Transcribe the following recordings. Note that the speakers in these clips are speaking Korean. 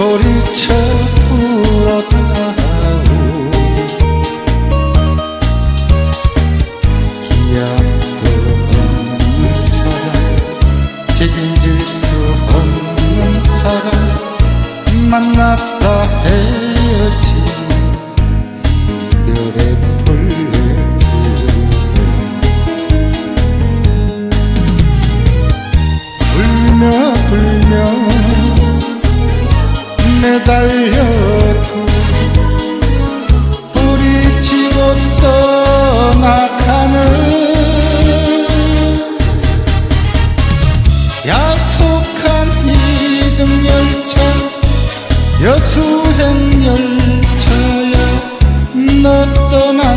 소리쳐 울었다오. 기억 여수행 열차야 너 떠나.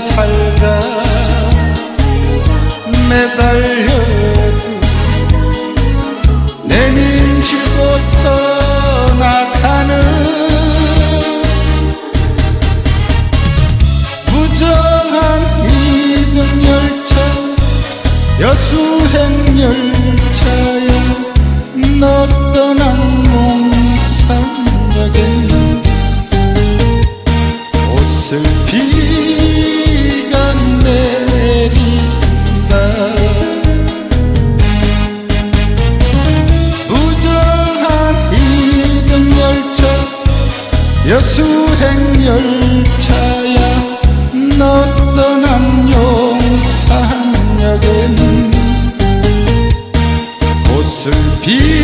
살다 매달려도 내님 실고 떠나가는 무정한 이등 열차 여수행 열차여 너 떠난 몽상역엔 슬피 Que